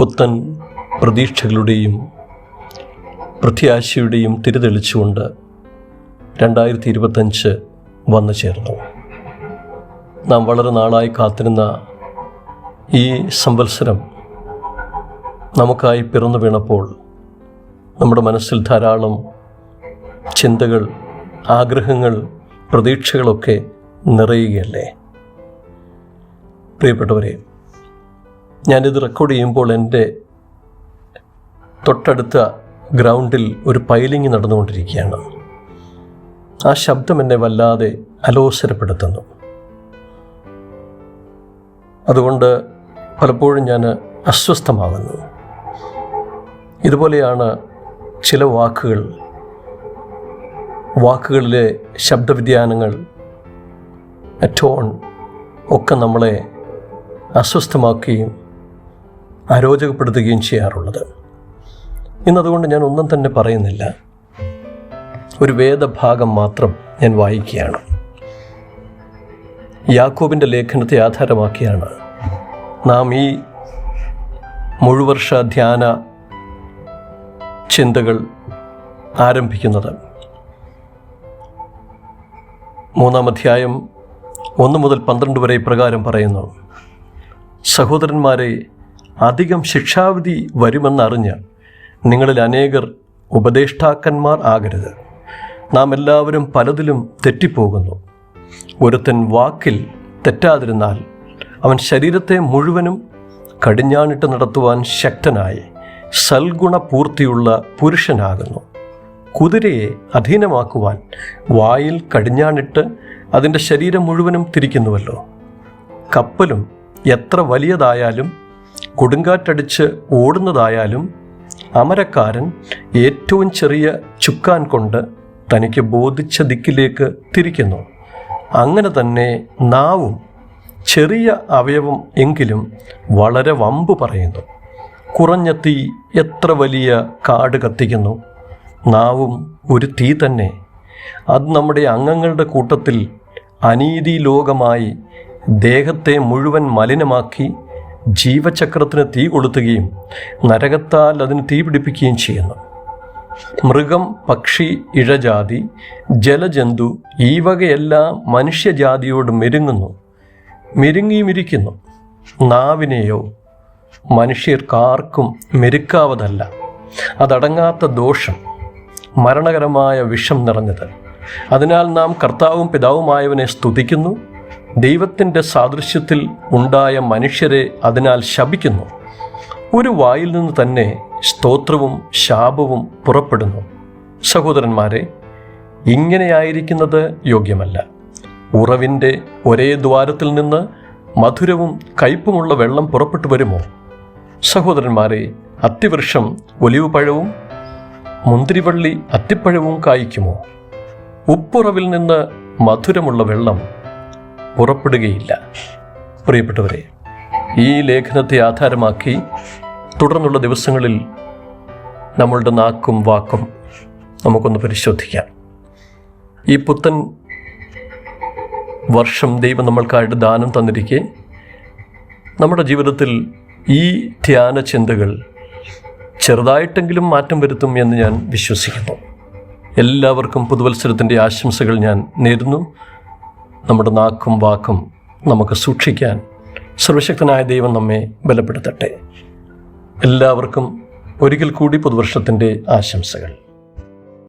പുത്തൻ പ്രതീക്ഷകളുടെയും പ്രത്യാശയുടെയും തിരിതെളിച്ചുകൊണ്ട് രണ്ടായിരത്തി ഇരുപത്തഞ്ച് വന്നു ചേർന്നു. നാം വളരെ നാളായി കാത്തിരുന്ന ഈ സംവത്സരം നമുക്കായി പിറന്നു വീണപ്പോൾ നമ്മുടെ മനസ്സിൽ ധാരാളം ചിന്തകൾ ആഗ്രഹങ്ങൾ പ്രതീക്ഷകളൊക്കെ നിറയുകയല്ലേ? പ്രിയപ്പെട്ടവരെ ഞാനിത് റെക്കോർഡ് ചെയ്യുമ്പോൾ എന്റെ തൊട്ടടുത്ത ഗ്രൗണ്ടിൽ ഒരു പൈലിംഗ് നടന്നുകൊണ്ടിരിക്കുകയാണ്. ആ ശബ്ദം എന്നെ വല്ലാതെ അലോസരപ്പെടുത്തുന്നു. അതുകൊണ്ട് പലപ്പോഴും ഞാൻ അസ്വസ്ഥമാകുന്നു. ഇതുപോലെയാണ് ചില വാക്കുകൾ വാക്കുകളിലെ ശബ്ദവ്യതിയാനങ്ങൾ ടോൺ ഒക്കെ നമ്മളെ അസ്വസ്ഥമാക്കുകയും അരോചകപ്പെടുത്തുകയും ചെയ്യാറുള്ളത്. ഇന്നതുകൊണ്ട് ഞാൻ ഒന്നും തന്നെ പറയുന്നില്ല. ഒരു വേദഭാഗം മാത്രം ഞാൻ വായിക്കുകയാണ്. യാക്കോബിന്റെ ലേഖനത്തെ ആധാരമാക്കിയാണ് നാം ഈ മുഴുവർഷ ധ്യാന ചിന്തകൾ ആരംഭിക്കുന്നത്. മൂന്നാം അധ്യായം ഒന്ന് മുതൽ പന്ത്രണ്ട് വരെ പ്രകാരം പറയുന്നു. സഹോദരന്മാരെ അധികം ശിക്ഷാവിധി വരുമെന്നറിഞ്ഞ് നിങ്ങളിൽ അനേകർ ഉപദേഷ്ടാക്കന്മാർ ആകരുത്. നാം എല്ലാവരും പലതിലും തെറ്റിപ്പോകുന്നു. ഒരുത്തൻ വാക്കിൽ തെറ്റാതിരുന്നാൽ അവൻ ശരീരത്തെ മുഴുവനും കടിഞ്ഞാണിട്ട് നടത്തുവാൻ ശക്തനായി സൽഗുണപൂർത്തിയുള്ള പുരുഷനാകുന്നു. കുതിരയെ അധീനമാക്കുവാൻ വായിൽ കടിഞ്ഞാണിട്ട് അതിന്റെ ശരീരം മുഴുവനും തിരിക്കുന്നുവല്ലോ. കപ്പലും എത്ര വലിയതായാലും കൊടുങ്കാറ്റടിച്ച് ഓടുന്നതായാലും അമരക്കാരൻ ഏറ്റവും ചെറിയ ചുക്കാൻ കൊണ്ട് തനിക്ക് ബോധിച്ച ദിക്കിലേക്ക് തിരിക്കുന്നു. അങ്ങനെ തന്നെ നാവും ചെറിയ അവയവം എങ്കിലും വളരെ വമ്പ് പറയുന്നു. കുറഞ്ഞ തീ എത്ര വലിയ കാട് കത്തിക്കുന്നു. നാവും ഒരു തീ തന്നെ. അത് നമ്മുടെ അംഗങ്ങളുടെ കൂട്ടത്തിൽ അനീതി ലോകമായി ദേഹത്തെ മുഴുവൻ മലിനമാക്കി ജീവചക്രത്തിന് തീ കൊളുത്തുകയും നരകത്താൽ അതിന് തീ പിടിപ്പിക്കുകയും ചെയ്യുന്നു. മൃഗം പക്ഷി ഇഴജാതി ജലജന്തു ഈ വകയെല്ലാം മനുഷ്യജാതിയോട് മെരുങ്ങുന്നു. മെരുങ്ങിയുമിരിക്കുന്നു നാവിനെയോ മനുഷ്യർക്കാർക്കും മെരുക്കാവതല്ല. അതടങ്ങാത്ത ദോഷം മരണകരമായ വിഷം നിറഞ്ഞത്. അതിനാൽ നാം കർത്താവും പിതാവുമായവനെ സ്തുതിക്കുന്നു. ദൈവത്തിന്റെ സാദൃശ്യത്തിൽ ഉണ്ടായ മനുഷ്യരെ അതിനാൽ ശപിക്കുന്നു. ഒരു വായിൽ നിന്ന് തന്നെ സ്തോത്രവും ശാപവും പുറപ്പെടുന്നു. സഹോദരന്മാരെ ഇങ്ങനെയായിരിക്കുന്നത് യോഗ്യമല്ല. ഉറവിന്റെ ഒരേ ദ്വാരത്തിൽ നിന്ന് മധുരവും കയ്പുമുള്ള വെള്ളം പുറപ്പെട്ടു വരുമോ? സഹോദരന്മാരെ അത്തിവൃക്ഷം ഒലിവ് പഴവും മുന്തിരിവള്ളി അത്തിപ്പഴവും കായ്ക്കുമോ? ഉപ്പുറവിൽ നിന്ന് മധുരമുള്ള വെള്ളം പുറപ്പെടുകയില്ല. പ്രിയപ്പെട്ടവരെ ഈ ലേഖനത്തെ ആധാരമാക്കി തുടർന്നുള്ള ദിവസങ്ങളിൽ നമ്മളുടെ നാക്കും വാക്കും നമുക്കൊന്ന് പരിശോധിക്കാം. ഈ പുത്തൻ വർഷം ദൈവം നമ്മൾക്കായിട്ട് ദാനം തന്നിരിക്കെ നമ്മുടെ ജീവിതത്തിൽ ഈ ധ്യാന ചിന്തകൾ ചെറുതായിട്ടെങ്കിലും മാറ്റം വരുത്തും എന്ന് ഞാൻ വിശ്വസിക്കുന്നു. എല്ലാവർക്കും പുതുവത്സരത്തിന്റെ ആശംസകൾ ഞാൻ നേരുന്നു. നമ്മുടെ നാക്കും വാക്കും നമുക്ക് സൂക്ഷിക്കാൻ സർവശക്തനായ ദൈവം നമ്മെ ബലപ്പെടുത്തട്ടെ. എല്ലാവർക്കും ഒരിക്കൽ കൂടി പുതുവർഷത്തിന്റെ ആശംസകൾ.